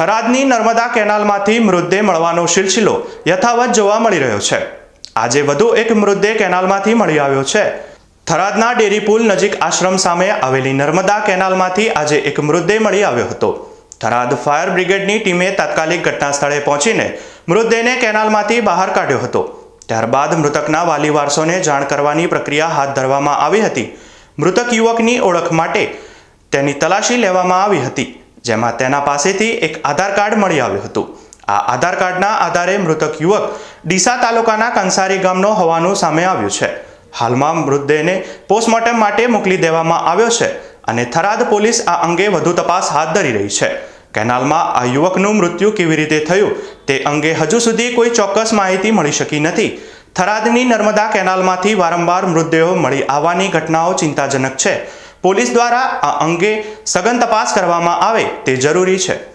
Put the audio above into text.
થરાદની નર્મદા કેનાલમાંથી મૃતદેહ મળવાનો સિલસિલો યથાવત જોવા મળી રહ્યો છે. આજે વધુ એક મૃતદેહ કેનાલમાંથી મળી આવ્યો છે. થરાદના ડેરી પુલ નજીક આશ્રમ સામે આવેલી નર્મદા કેનાલમાંથી આજે એક મૃતદેહ મળી આવ્યો હતો. થરાદ ફાયર બ્રિગેડની ટીમે તાત્કાલિક ઘટના સ્થળે પહોંચીને મૃતદેહને કેનાલમાંથી બહાર કાઢ્યો હતો. ત્યારબાદ મૃતકના વાલી વારસોને જાણ કરવાની પ્રક્રિયા હાથ ધરવામાં આવી હતી. મૃતક યુવકની ઓળખ માટે તેની તલાશી લેવામાં આવી હતી. જેમાં તેના પાસેથી એક આધાર કાર્ડ મળી આવ્યું હતું. આ આધાર કાર્ડના આધારે મૃતક યુવક ડીસા તાલુકાના કંસારી ગામનો હોવાનું સામે આવ્યું છે. હાલમાં મૃતદેહને પોસ્ટમોર્ટમ માટે મોકલી દેવામાં આવ્યો છે અને થરાદ પોલીસ આ અંગે વધુ તપાસ હાથ ધરી રહી છે. કેનાલમાં આ યુવકનું મૃત્યુ કેવી રીતે થયું તે અંગે હજુ સુધી કોઈ ચોક્કસ માહિતી મળી શકી નથી. થરાદની નર્મદા કેનાલમાંથી વારંવાર મૃતદેહો મળી આવવાની ઘટનાઓ ચિંતાજનક છે. પોલીસ દ્વારા આ અંગે સઘન તપાસ કરવામાં આવે તે જરૂરી છે.